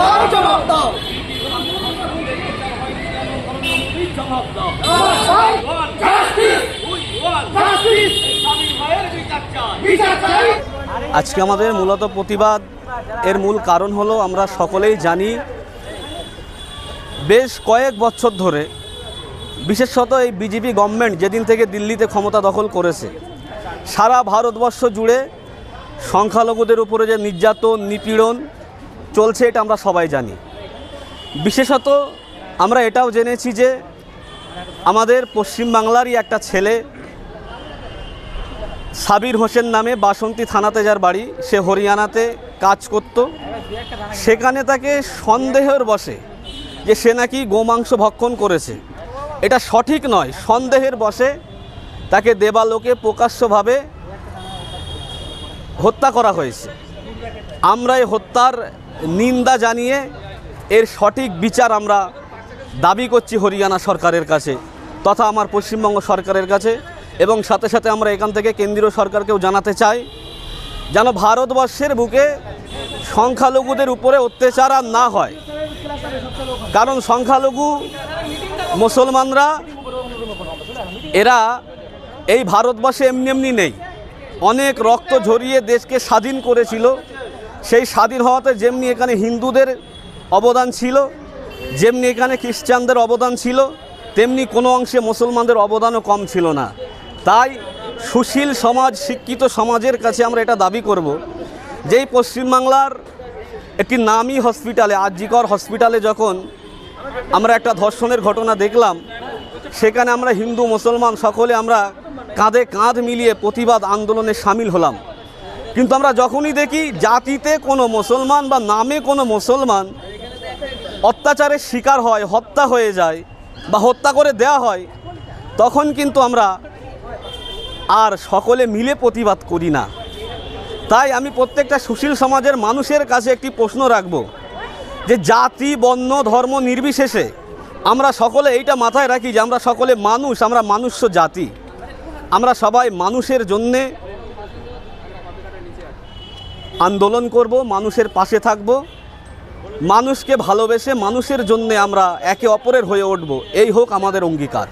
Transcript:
দাও জবাব দাও। আজকে আমাদের মূলত প্রতিবাদ। এর মূল কারণ হলো আমরা সকলেই জানি, বেশ কয়েক বছর ধরে, বিশেষত এই বিজেপি গভর্নমেন্ট যেদিন থেকে দিল্লিতে ক্ষমতা দখল করেছে, সারা ভারতবর্ষ জুড়ে সংখ্যালঘুদের উপরে যে নির্যাতন, নিপীড়ন চলছে এটা আমরা সবাই জানি। বিশেষত আমরা এটাও জেনেছি যে আমাদের পশ্চিমবাংলারই একটা ছেলে, সাবির হোসেন নামে বাসন্তী থানাতে যার বাড়ি, সে হরিয়ানাতে কাজ করত। সেখানে তাকে সন্দেহের বসে যে সে নাকি গোমাংস ভক্ষণ করেছে। এটা সঠিক নয়, সন্দেহের বসে তাকে দেবালোকে প্রকাশ্যভাবে হত্যা করা হয়েছে। আমরা এই হত্যার নিন্দা জানিয়ে এর সঠিক বিচার আমরা দাবি করছি হরিয়ানা সরকারের কাছে তথা আমার পশ্চিমবঙ্গ সরকারের কাছে এবং সাথে সাথে আমরা এখান থেকে কেন্দ্রীয় সরকারকেও জানাতে চাই যেন ভারতবর্ষের বুকে সংখ্যালঘুদের উপরে অত্যাচার আর না হয়। কারণ সংখ্যালঘু মুসলমানরা, এরা এই ভারতবর্ষে এমনি এমনি নেই। অনেক রক্ত ঝরিয়ে দেশকে স্বাধীন করেছিল। সেই স্বাধীন হওয়াতে যেমনি এখানে হিন্দুদের অবদান ছিল, যেমনি এখানে খ্রিস্টানদের অবদান ছিল, তেমনি কোনো অংশে মুসলমানদের অবদানও কম ছিল না। তাই সুশীল সমাজ, শিক্ষিত সমাজের কাছে আমরা এটা দাবি করব যেই পশ্চিমবাংলার একটি নামী হসপিটালে আজিকর হসপিটালে যখন আমরা একটা ধর্ষণের ঘটনা দেখলাম, সেখানে আমরা হিন্দু, মুসলমান সকলে আমরা কাঁধে কাঁধ মিলিয়ে প্রতিবাদ আন্দোলনে সামিল হলাম। কিন্তু আমরা যখনই দেখি জাতিতে কোনো মুসলমান বা নামে কোনো মুসলমান অত্যাচারের শিকার হয়, হত্যা হয়ে যায় বা হত্যা করে দেয়া হয়, তখন কিন্তু আমরা আর সকলে মিলে প্রতিবাদ করি না। তাই আমি প্রত্যেকটা সুশীল সমাজের মানুষের কাছে একটি প্রশ্ন রাখব যে জাতি, বর্ণ, ধর্ম নির্বিশেষে আমরা সকলে এইটা মাথায় রাখি যে আমরা সকলে মানুষ, আমরা মানুষ্য জাতি। আমরা সবাই মানুষের জন্যে আন্দোলন করব, মানুষের পাশে থাকব, মানুষকে ভালোবেসে মানুষের জন্যে আমরা একে অপরের হয়ে উঠব। এই হোক আমাদের অঙ্গীকার।